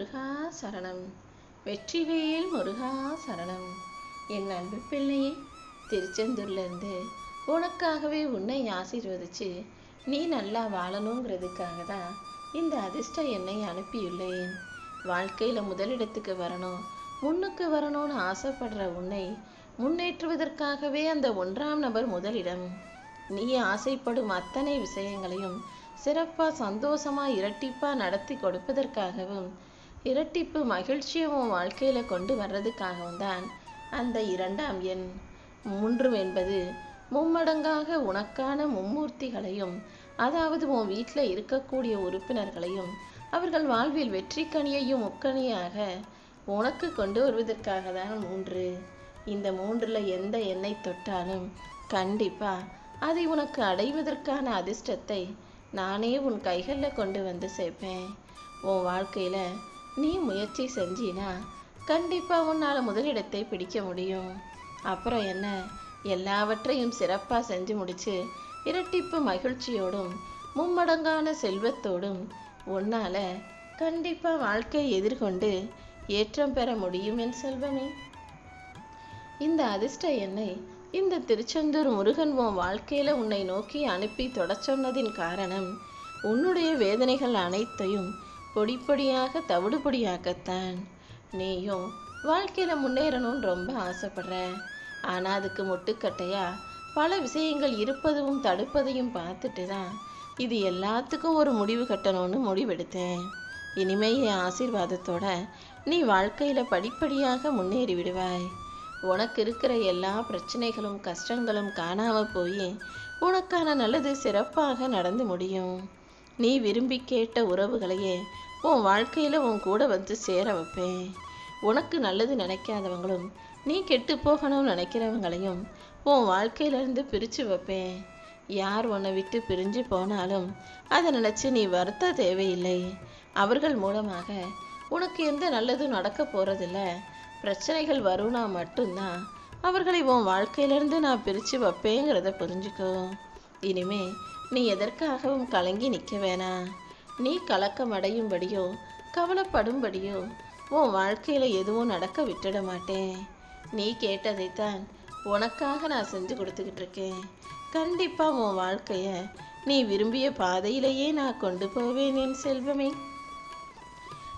முருகா சரணம். வெற்றிவேல் முருகா சரணம். என் அன்பு பிள்ளையே திருச்செந்தூர்லேருந்து உனக்காகவே உன்னை ஆசீர்வதிச்சு நீ நல்லா வாழணுங்கிறதுக்காக தான் இந்த அதிர்ஷ்ட என்னை அனுப்பியுள்ளேன். வாழ்க்கையில் முதலிடத்துக்கு வரணும் முன்னுக்கு வரணும்னு ஆசைப்படுற உன்னை முன்னேற்றுவதற்காகவே அந்த ஒன்றாம் நபர் முதலிடம். நீ ஆசைப்படும் அத்தனை விஷயங்களையும் சிறப்பா சந்தோஷமா இரட்டிப்பா நடத்தி கொடுப்பதற்காகவும் இரட்டிப்பு மகிழ்ச்சியும் உன் வாழ்க்கையில் கொண்டு வர்றதுக்காகவும் தான் அந்த இரண்டாம் எண். மூன்று என்பது மும்மடங்காக உனக்கான மும்மூர்த்திகளையும் அதாவது உன் வீட்டில் இருக்கக்கூடிய உறுப்பினர்களையும் அவர்கள் வாழ்வில் வெற்றி கனியையும் முக்கணியாக உனக்கு கொண்டு வருவதற்காக தான் மூன்று. இந்த மூன்றில் எந்த எண்ணெய் தொட்டாலும் கண்டிப்பா அதை உனக்கு அடைவதற்கான அதிர்ஷ்டத்தை நானே உன் கைகளில் கொண்டு வந்து சேர்ப்பேன். உன் வாழ்க்கையில் நீ முயற்சி செஞ்சினா கண்டிப்பா உன்னால முதலிடத்தை பிடிக்க முடியும். அப்புறம் என்ன? எல்லாவற்றையும் சிறப்பா செஞ்சு முடிச்சு இரட்டிப்பு மகிழ்ச்சியோடும் மும்மடங்கான செல்வத்தோடும் உன்னால கண்டிப்பா வாழ்க்கையை எதிர்கொண்டு ஏற்றம் பெற முடியும் என் செல்வமே. இந்த அதிர்ஷ்ட என்னை இந்த திருச்செந்தூர் முருகன் உன் வாழ்க்கையில உன்னை நோக்கி அனுப்பி தொடச் சொன்னதின் காரணம் உன்னுடைய வேதனைகள் அனைத்தையும் பொடி பொடியாக தவிடு பொடியாக்கத்தான் நீயும் வாழ்க்கையில் முன்னேறணும்னு ரொம்ப ஆசைப்படுற. ஆனால் அதுக்கு முட்டுக்கட்டையா பல விஷயங்கள் இருப்பதும் தடுப்பதையும் பார்த்துட்டு தான் இது எல்லாத்துக்கும் ஒரு முடிவு கட்டணும்னு முடிவெடுத்தேன். இனிமே என் ஆசீர்வாதத்தோட நீ வாழ்க்கையில் படிப்படியாக முன்னேறி விடுவாய். உனக்கு இருக்கிற எல்லா பிரச்சனைகளும் கஷ்டங்களும் காணாமல் போய் உனக்கான நல்லது சிறப்பாக நடந்து முடியும். நீ விரும்பி கேட்ட உறவுகளையே உன் வாழ்க்கையில் உன் கூட வந்து சேர வைப்பேன். உனக்கு நல்லது நினைக்காதவங்களும் நீ கெட்டு போகணும்னு நினைக்கிறவங்களையும் உன் வாழ்க்கையிலேருந்து பிரித்து வைப்பேன். யார் உன்னை விட்டு பிரிஞ்சு போனாலும் அதை நினச்சி நீ வருத்த தேவையில்லை. அவர்கள் மூலமாக உனக்கு எந்த நல்லதும் நடக்க போகிறதில்ல பிரச்சனைகள் வரும்னா மட்டும்தான் அவர்களை உன் வாழ்க்கையிலேருந்து நான் பிரித்து வைப்பேங்கிறத புரிஞ்சுக்கோ. இனிமே நீ எதற்காகவும் கலங்கி நிற்க வேணாம் நீ கலக்கம் அடையும்படியோ கவலைப்படும்படியோ உன் வாழ்க்கையில் எதுவும் நடக்க விட்டுட மாட்டேன். நீ கேட்டதைத்தான் உனக்காக நான் செஞ்சு கொடுத்துக்கிட்டு இருக்கேன். கண்டிப்பாக உன் வாழ்க்கையை நீ விரும்பிய பாதையிலேயே நான் கொண்டு போவேன் என் செல்வமே.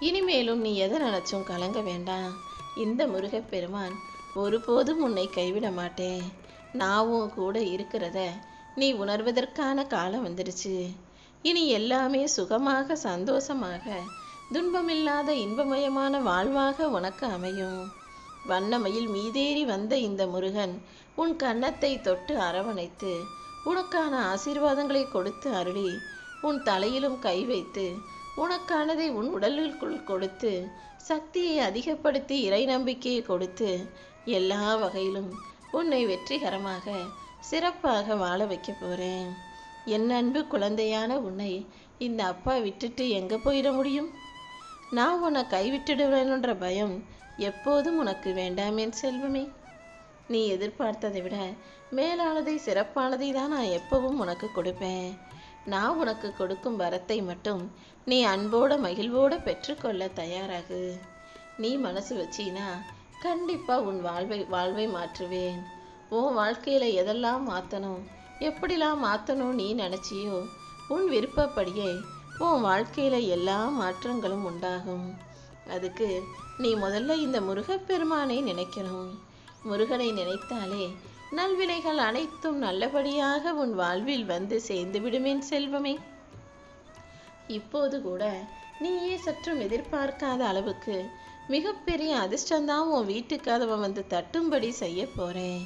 இனிமேலும் நீ எதை நினைச்சும் கலங்க வேண்டாம். இந்த முருகப்பெருமான் ஒருபோதும் உன்னை கைவிட மாட்டேன். நான் உன் கூட இருக்கிறத நீ உணர்வதற்கான காலம் வந்துடுச்சு. இனி எல்லாமே சுகமாக சந்தோஷமாக துன்பமில்லாத இன்பமயமான வாழ்வாக உனக்கு அமையும். வண்ணமயில் மீதேறி வந்த இந்த முருகன் உன் கன்னத்தை தொட்டு அரவணைத்து உனக்கான ஆசீர்வாதங்களை கொடுத்து அருளி உன் தலையிலும் கை வைத்து உனக்கானதை உன் உடலுக்குள் கொடுத்து சக்தியை அதிகப்படுத்தி இறை நம்பிக்கையை கொடுத்து எல்லா வகையிலும் உன்னை வெற்றிகரமாக சிறப்பாக வாழ வைக்க போகிறேன் என் அன்பு குழந்தையான உன்னை இந்த அப்பா விட்டுட்டு எங்கே போயிட முடியும்? நான் உன்னை கைவிட்டுடுவேன்ற பயம் எப்போதும் உனக்கு வேண்டாமே செல்வமே. நீ எதிர்பார்த்ததை விட மேலானதை சிறப்பானதை தான் நான் எப்பவும் உனக்கு கொடுப்பேன். நான் உனக்கு கொடுக்கும் வரத்தை மட்டும் நீ அன்போட மகிழ்வோட பெற்றுக்கொள்ள தயாராகு. நீ மனசு வச்சினா கண்டிப்பாக உன் வாழ்வை வாழ்வை மாற்றுவேன். உன் வாழ்க்கையில எதெல்லாம் மாற்றணும் எப்படிலாம் மாற்றணும் நீ நினச்சியோ? உன் விருப்பப்படியே உன் வாழ்க்கையில எல்லா மாற்றங்களும் உண்டாகும். அதுக்கு நீ முதல்ல இந்த முருகப்பெருமானை நினைக்கணும். முருகனை நினைத்தாலே நல்வினைகள் அனைத்தும் நல்லபடியாக உன் வாழ்வில் வந்து சேர்ந்து விடுமேன் செல்வமே. இப்போது கூட நீயே சற்றும் எதிர்பார்க்காத அளவுக்கு மிகப்பெரிய அதிர்ஷ்டம்தான் உன் வீட்டு கதவை வந்து தட்டும்படி செய்ய போறேன்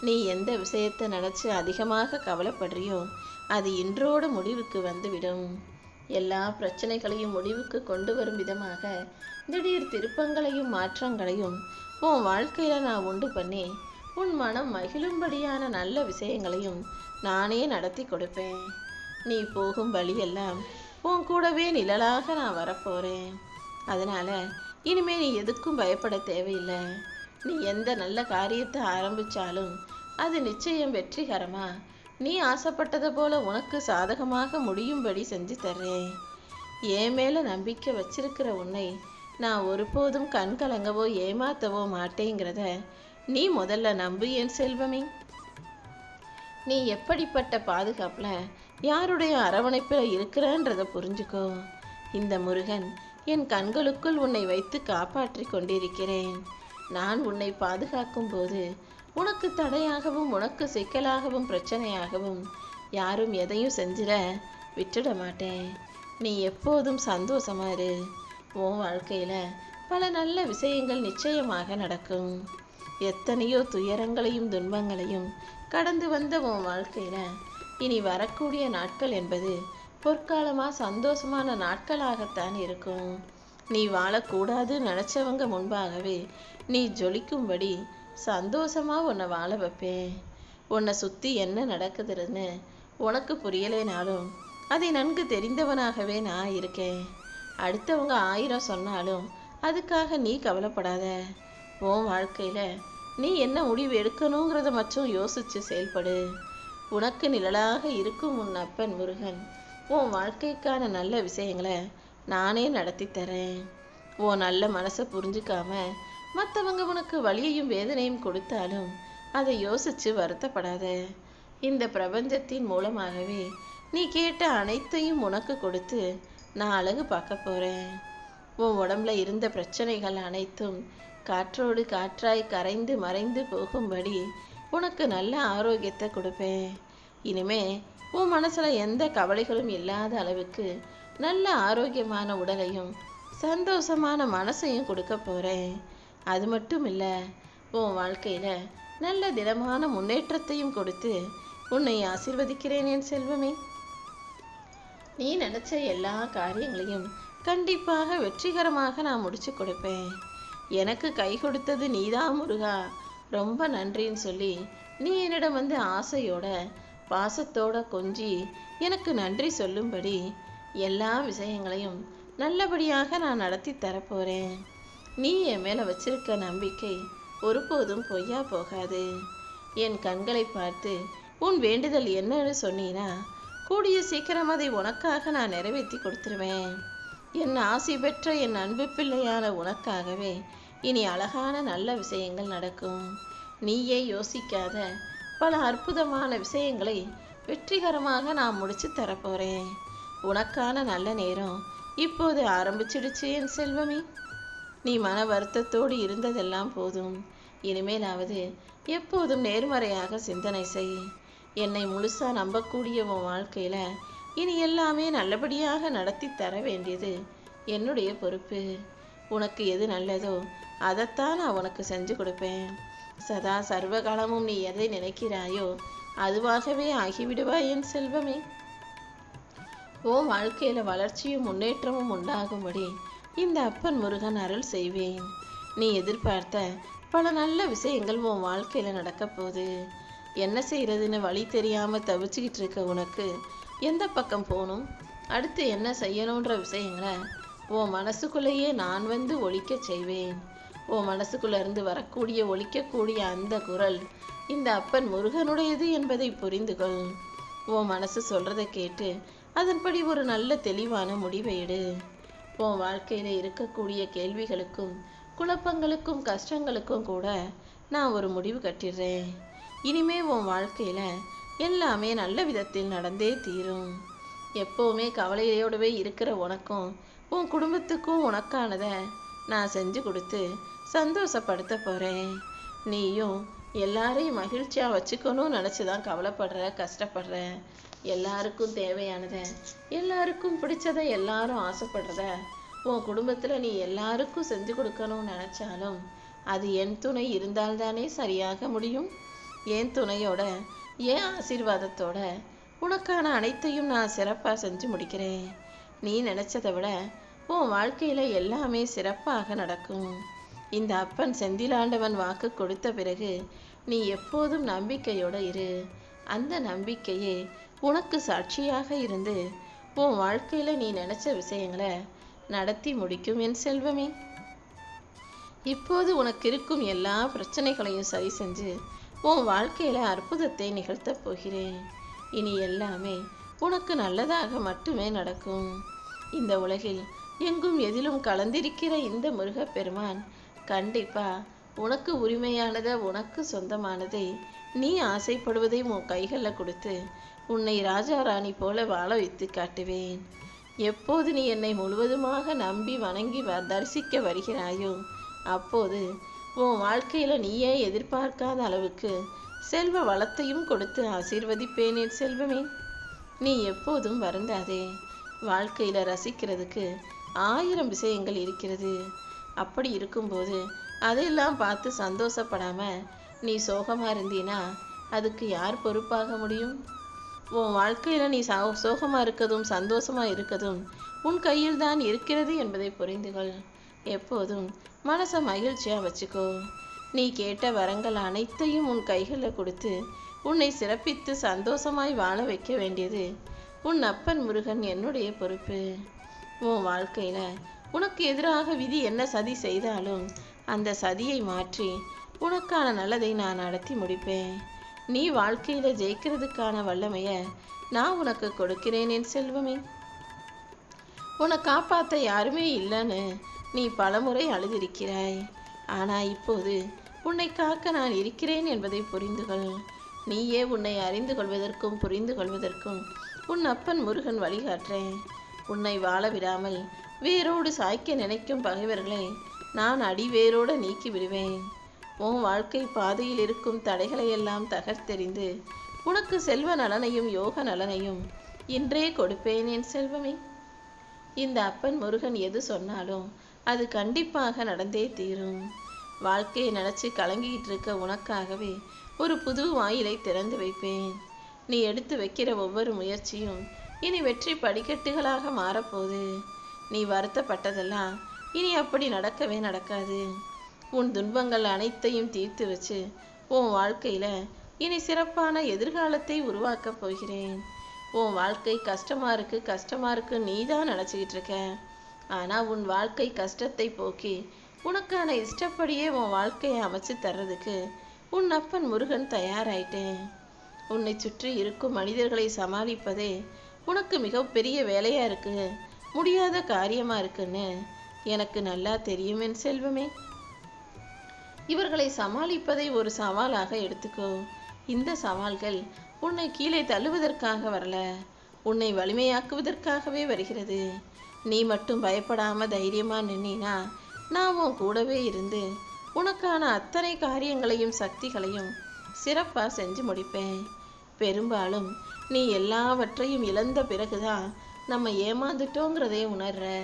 நீ எந்த விஷயத்தை நினச்சி அதிகமாக கவலைப்படுறியோ அது இன்றோடு முடிவுக்கு வந்துவிடும். எல்லா பிரச்சனைகளையும் முடிவுக்கு கொண்டு வரும் விதமாக திடீர் திருப்பங்களையும் மாற்றங்களையும் உன் வாழ்க்கையில நான் உண்டு பண்ணி உன் மனம் மகிழும்படியான நல்ல விஷயங்களையும் நானே நடத்தி கொடுப்பேன். நீ போகும் வழியெல்லாம் உன் கூடவே நிழலாக நான் வரப்போறேன். அதனால இனிமே நீ எதுக்கும் பயப்பட தேவையில்லை. நீ எந்த நல்ல காரியத்தை ஆரம்பிச்சாலும் அது நிச்சயம் வெற்றிகரமா நீ ஆசைப்பட்டது போல உனக்கு சாதகமாக முடியும்படி செஞ்சு தர்றேன். என் மேல நம்பிக்கை வச்சிருக்கிற உன்னை நான் ஒருபோதும் கண் கலங்கவோ ஏமாத்தவோ மாட்டேங்கிறத நீ முதல்ல நம்பு என் செல்வமே. நீ எப்படிப்பட்ட பாதுகாப்புல யாருடைய அரவணைப்பில் இருக்கிறன்றத புரிஞ்சுக்கோ. இந்த முருகன் என் கண்களுக்குள் உன்னை வைத்து காப்பாற்றி கொண்டிருக்கிறேன். நான் உன்னை பாதுகாக்கும் போது உனக்கு தடையாகவும் உனக்கு சிக்கலாகவும் பிரச்சனையாகவும் யாரும் எதையும் செஞ்சிட விட்டுட மாட்டேன். நீ எப்போதும் சந்தோஷமா இரு. உன் வாழ்க்கையில பல நல்ல விஷயங்கள் நிச்சயமாக நடக்கும். எத்தனையோ துயரங்களையும் துன்பங்களையும் கடந்து வந்த உன் வாழ்க்கையில இனி வரக்கூடிய நாட்கள் என்பது பொற்காலமா சந்தோஷமான நாட்களாகத்தான் இருக்கும். நீ வாழக்கூடாது நினச்சவங்க முன்பாகவே நீ ஜொலிக்கும்படி சந்தோஷமாக உன்னை வாழ வைப்பேன். உன்னை சுற்றி என்ன நடக்குதுன்னு உனக்கு புரியலைனாலும் அதை நன்கு தெரிந்தவனாகவே நான் இருக்கேன். அடுத்தவங்க ஆயிரம் சொன்னாலும் அதுக்காக நீ கவலைப்படாத. உன் வாழ்க்கையில் நீ என்ன முடிவு எடுக்கணுங்கிறத மட்டும் யோசித்து செயல்படு. உனக்கு நிழலாக இருக்கும் உன் அப்பன் முருகன் உன் வாழ்க்கைக்கான நல்ல விஷயங்களை நானே நடத்தி தரேன். உன் நல்ல மனசை புரிஞ்சுக்காம மற்றவங்க உனக்கு வலியையும் வேதனையும் கொடுத்தாலும் அதை யோசிச்சு வருத்தப்படாத. இந்த பிரபஞ்சத்தின் மூலமாகவே நீ கேட்ட அனைத்தையும் உனக்கு கொடுத்து நான் அழகு பார்க்க போறேன். உன் உடம்புல இருந்த பிரச்சனைகள் அனைத்தும் காற்றோடு காற்றாய் கரைந்து மறைந்து போகும்படி உனக்கு நல்ல ஆரோக்கியத்தை கொடுப்பேன். இனிமே உன் மனசுல எந்த கவலைகளும் இல்லாத அளவுக்கு நல்ல ஆரோக்கியமான உடலையும் சந்தோஷமான மனசையும் கொடுக்க போகிறேன் அது மட்டும் இல்லை உன் வாழ்க்கையில் நல்ல திடமான முன்னேற்றத்தையும் கொடுத்து உன்னை ஆசிர்வதிக்கிறேன் என் செல்வமே. நீ நினச்ச எல்லா காரியங்களையும் கண்டிப்பாக வெற்றிகரமாக நான் முடிச்சு கொடுப்பேன். எனக்கு கை கொடுத்தது நீதான் முருகா. ரொம்ப நன்றின்னு சொல்லி நீ என்னிடம் வந்து ஆசையோட பாசத்தோட கொஞ்சி எனக்கு நன்றி சொல்லும்படி எல்லா விஷயங்களையும் நல்லபடியாக நான் நடத்தி தரப்போறேன். நீ என் மேலே வச்சிருக்க நம்பிக்கை ஒருபோதும் பொய்யா போகாது. என் கண்களை பார்த்து உன் வேண்டுதல் என்னன்னு சொன்னீனா கூடிய சீக்கிரம் அதை உனக்காக நான் நிறைவேற்றி கொடுத்துருவேன். என் ஆசி பெற்ற என் அன்பு பிள்ளையான உனக்காகவே இனி அழகான நல்ல விஷயங்கள் நடக்கும். நீயே யோசிக்காத பல அற்புதமான விஷயங்களை வெற்றிகரமாக நான் முடிச்சு தரப்போகிறேன் உனக்கான நல்ல நேரம் இப்போது ஆரம்பிச்சிடுச்சு என் செல்வமே. நீ மன வருத்தத்தோடு இருந்ததெல்லாம் போதும். இனிமேலாவது எப்போதும் நேர்மறையாக சிந்தனை செய். என்னை முழுசா நம்பக்கூடிய உன் வாழ்க்கையில இனி எல்லாமே நல்லபடியாக நடத்தி தர வேண்டியது என்னுடைய பொறுப்பு. உனக்கு எது நல்லதோ அதைத்தான் நான் உனக்கு செஞ்சு கொடுப்பேன். சதா சர்வகாலமும் நீ எதை நினைக்கிறாயோ அதுவாகவே ஆகிவிடுவாய் என் செல்வமே. உன் வாழ்க்கையில் வளர்ச்சியும் முன்னேற்றமும் உண்டாகும்படி இந்த அப்பன் முருகன் அருள் செய்வேன். நீ எதிர்பார்த்த பல நல்ல விஷயங்கள் உன் வாழ்க்கையில் நடக்க போகுது. என்ன செய்கிறதுன்னு வழி தெரியாமல் தவிச்சுக்கிட்டு இருக்க உனக்கு எந்த பக்கம் போகணும்? அடுத்து என்ன செய்யணுன்ற விஷயங்களை உன் மனசுக்குள்ளேயே நான் வந்து ஒழிக்க செய்வேன். உன் மனசுக்குள்ளேருந்து வரக்கூடிய ஒழிக்கக்கூடிய அந்த குரல் இந்த அப்பன் முருகனுடையது என்பதை புரிந்து கொள் உன் மனசு சொல்கிறத கேட்டு அதன்படி ஒரு நல்ல தெளிவான முடிவை எடு. உன் வாழ்க்கையில இருக்கக்கூடிய கேள்விகளுக்கும் குழப்பங்களுக்கும் கஷ்டங்களுக்கும் கூட நான் ஒரு முடிவு கட்டிடுறேன். இனிமே உன் வாழ்க்கையில எல்லாமே நல்ல விதத்தில் நடந்தே தீரும். எப்பவுமே கவலையோடவே இருக்கிற உனக்கும் உன் குடும்பத்துக்கும் உனக்கானதை நான் செஞ்சு கொடுத்து சந்தோஷப்படுத்த போறேன். நீயும் எல்லாரையும் மகிழ்ச்சியா வச்சுக்கணும்னு நினைச்சுதான் கவலைப்படுற கஷ்டப்படுற. எல்லாருக்கும் தேவையானதை எல்லாருக்கும் பிடிச்சதை எல்லாரும் ஆசைப்படுறத உன் குடும்பத்துல நீ எல்லாருக்கும் செஞ்சு கொடுக்கணும்னு நினைச்சாலும் அது என் துணை இருந்தால்தானே சரியாக முடியும்? என் துணையோட என் ஆசீர்வாதத்தோட உனக்கான அனைத்தையும் நான் சிறப்பாக செஞ்சு முடிக்கிறேன். நீ நினைச்சதை விட உன் வாழ்க்கையில எல்லாமே சிறப்பாக நடக்கும். இந்த அப்பன் செந்திலாண்டவன் வாக்கு கொடுத்த பிறகு நீ எப்போதும் நம்பிக்கையோட இரு. அந்த நம்பிக்கையே உனக்கு சாட்சியாக இருந்து உன் வாழ்க்கையில நீ நினைச்ச விஷயங்களை நடத்தி முடிக்கும் என் செல்வமே. இப்போது உனக்கு இருக்கும் எல்லா பிரச்சனைகளையும் சரி செஞ்சு உன் வாழ்க்கையில அற்புதத்தை நிகழ்த்தப் போகிறேன். இனி எல்லாமே உனக்கு நல்லதாக மட்டுமே நடக்கும். இந்த உலகில் எங்கும் எதிலும் கலந்திருக்கிற இந்த முருகப்பெருமான் கண்டிப்பா உனக்கு உரிமையானதை உனக்கு சொந்தமானதை நீ ஆசைப்படுவதை உன் கைகளில் கொடுத்து உன்னை ராஜா ராணி போல வாழ வைத்து காட்டுவேன். எப்போது நீ என்னை முழுவதுமாக நம்பி வணங்கி வ தரிசிக்க வருகிறாயோ அப்போது உன் வாழ்க்கையில நீயே எதிர்பார்க்காத அளவுக்கு செல்வ வளத்தையும் கொடுத்து ஆசீர்வதிப்பேனே செல்வமே. நீ எப்போதும் வருந்தாதே வாழ்க்கையில ரசிக்கிறதுக்கு ஆயிரம் விஷயங்கள் இருக்கிறது. அப்படி இருக்கும்போது அதையெல்லாம் பார்த்து சந்தோஷப்படாம நீ சோகமா இருந்தீனா அதுக்கு யார் பொறுப்பாக முடியும்? உன் வாழ்க்கையில் நீ சோகமாக இருக்கதும் சந்தோஷமாக இருக்கதும் உன் கையில் தான் இருக்கிறது என்பதை புரிந்துகள் எப்போதும் மனசை மகிழ்ச்சியாக வச்சுக்கோ. நீ கேட்ட வரங்கள் அனைத்தையும் உன் கைகளில் கொடுத்து உன்னை சிறப்பித்து சந்தோஷமாய் வாழ வைக்க வேண்டியது உன் அப்பன் முருகன் என்னுடைய பொறுப்பு. உன் வாழ்க்கையில் உனக்கு எதிராக விதி என்ன சதி செய்தாலும் அந்த சதியை மாற்றி உனக்கான நல்லதை நான் நடத்தி முடிப்பேன். நீ வாழ்க்கையில ஜெயிக்கிறதுக்கான வல்லமைய நான் உனக்கு கொடுக்கிறேன் என் செல்வமே. உன்னை காப்பாத்த யாருமே இல்லைன்னு நீ பலமுறை அழுதிருக்கிறாய். ஆனா இப்போது உன்னை காக்க நான் இருக்கிறேன் என்பதை புரிந்து கொள். நீயே உன்னை அறிந்து கொள்வதற்கும் புரிந்து கொள்வதற்கும் உன் அப்பன் முருகன் வழிகாட்டுறேன் உன்னை வாழ விடாமல் வேரோடு சாய்க்க நினைக்கும் பகைவர்களை நான் அடிவேரோடு நீக்கி விடுவேன். உன் வாழ்க்கை பாதையில் இருக்கும் தடைகளை எல்லாம் தகர்த்தெறிந்து உனக்கு செல்வ நலனையும் யோக நலனையும் இன்றே கொடுப்பேன் என் செல்வமே. இந்த அப்பன் முருகன் எது சொன்னாலும் அது கண்டிப்பாக நடந்தே தீரும். வாழ்க்கையை நினச்சி கலங்கிட்டு இருக்க உனக்காகவே ஒரு புது வாயிலை திறந்து வைப்பேன். நீ எடுத்து வைக்கிற ஒவ்வொரு முயற்சியும் இனி வெற்றி படிக்கட்டுகளாக மாறப்போகுது. நீ வருத்தப்பட்டதெல்லாம் இனி அப்படி நடக்கவே நடக்காது. உன் துன்பங்கள் அனைத்தையும் தீர்த்து வச்சு உன் வாழ்க்கையில இனி சிறப்பான எதிர்காலத்தை உருவாக்கப் போகிறேன். உன் வாழ்க்கை கஷ்டமா இருக்கு கஷ்டமா இருக்கு நீ தான் நினச்சிக்கிட்டு இருக்க. ஆனா உன் வாழ்க்கை கஷ்டத்தை போக்கி உனக்கான இஷ்டப்படியே உன் வாழ்க்கையை அமைச்சு தர்றதுக்கு உன் அப்பன் முருகன் தயாராயிட்டேன். உன்னை சுற்றி இருக்கும் மனிதர்களை சமாளிப்பதே உனக்கு மிகப்பெரிய வேலையா இருக்கு. முடியாத காரியமா இருக்குன்னு எனக்கு நல்லா தெரியும் என் செல்வமே. இவர்களை சமாளிப்பதை ஒரு சவாலாக எடுத்துக்கோ. இந்த சவால்கள் உன்னை கீழே தள்ளுவதற்காக வரல. உன்னை வலிமையாக்குவதற்காகவே வருகிறது. நீ மட்டும் பயப்படாம தைரியமா நின்னா நான் உன் கூடவே இருந்து உனக்கான அத்தனை காரியங்களையும் சக்திகளையும் சிறப்பாக செஞ்சு முடிப்பேன். பெரும்பாலும் நீ எல்லாவற்றையும் இழந்த பிறகுதான் நம்ம ஏமாந்துட்டோங்கிறதே உணர்ற.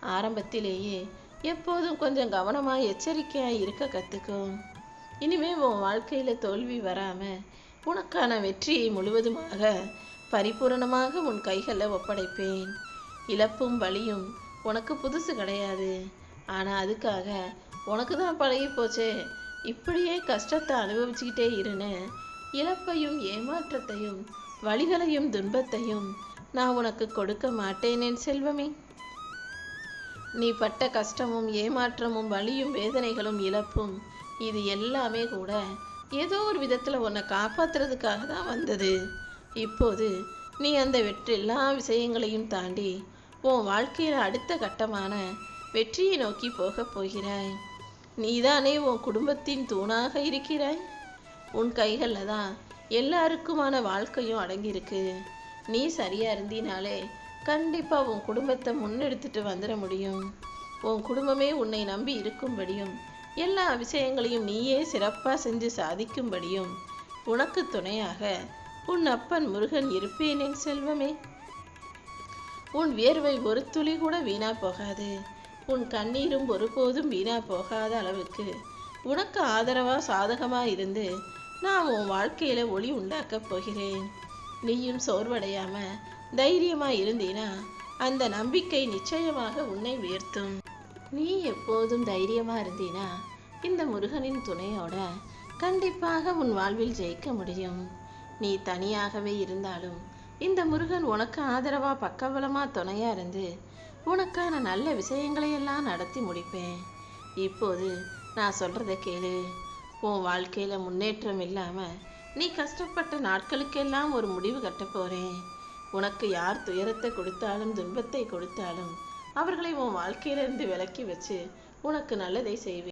ஆரம்பத்திலேயே எப்போதும் கொஞ்சம் கவனமாக எச்சரிக்கையாக இருக்க கற்றுக்கும் இனிமே உன் வாழ்க்கையில் தோல்வி வராமல் உனக்கான வெற்றியை முழுவதுமாக பரிபூரணமாக உன் கைகளில் ஒப்படைப்பேன். இழப்பும் வலியும் உனக்கு புதுசு கிடையாது. ஆனால் அதுக்காக உனக்கு தான் பழகி போச்சே. இப்படியே கஷ்டத்தை அனுபவிச்சுக்கிட்டே இருன்னு இழப்பையும் ஏமாற்றத்தையும் வலிகளையும் துன்பத்தையும் நான் உனக்கு கொடுக்க மாட்டேனேன் செல்வமே. நீ பட்ட கஷ்டமும் ஏமாற்றமும் வலியும் வேதனைகளும் இழப்பும் இது எல்லாமே கூட ஏதோ ஒரு விதத்தில் உன்னை காப்பாற்றுறதுக்காக தான் வந்தது. இப்போது நீ அந்த வெற்றி எல்லா விஷயங்களையும் தாண்டி உன் வாழ்க்கையில் அடுத்த கட்டமான வெற்றியை நோக்கி போகப் போகிறாய். நீதானே உன் குடும்பத்தின் தூணாக இருக்கிறாய். உன் கைகளில் தான் எல்லாருக்குமான வாழ்க்கையும் அடங்கியிருக்கு. நீ சரியா இருந்தினாலே கண்டிப்பா உன் குடும்பத்தை முன்னெடுத்துட்டு வந்துட முடியும். உன் குடும்பமே உன்னை நம்பி இருக்கும்படியும் எல்லா விஷயங்களையும் நீயே சிறப்பா செஞ்சு சாதிக்கும்படியும் உனக்கு துணையாக உன் அப்பன் முருகன் இருப்பேன் என் செல்வமே. உன் வியர்வை ஒரு துளி கூட வீணா போகாது. உன் கண்ணீரும் ஒருபோதும் வீணா போகாத அளவுக்கு உனக்கு ஆதரவா சாதகமா இருந்து நான் உன் வாழ்க்கையில ஒளி உண்டாக்கப் போகிறேன். நீயும் சோர்வடையாம தைரியமாக இருந்தீனா அந்த நம்பிக்கை நிச்சயமாக உன்னை உயர்த்தும். நீ எப்போதும் தைரியமாக இருந்தீனா இந்த முருகனின் துணையோட கண்டிப்பாக உன் வாழ்வில் ஜெயிக்க முடியும். நீ தனியாகவே இருந்தாலும் இந்த முருகன் உனக்கு ஆதரவாக பக்கபலமாக துணையாக இருந்து உனக்கான நல்ல விஷயங்களையெல்லாம் நடத்தி முடிப்பேன். இப்போது நான் சொல்கிறத கேளு. உன் வாழ்க்கையில் முன்னேற்றம் இல்லாமல் நீ கஷ்டப்பட்ட நாட்களுக்கெல்லாம் ஒரு முடிவு கட்ட போகிறேன் உனக்கு யார் துயரத்தை கொடுத்தாலும் துன்பத்தை கொடுத்தாலும் அவர்களை உன் வாழ்க்கையிலிருந்து விலக்கி வச்சு உனக்கு நல்லதை செய்வேன்.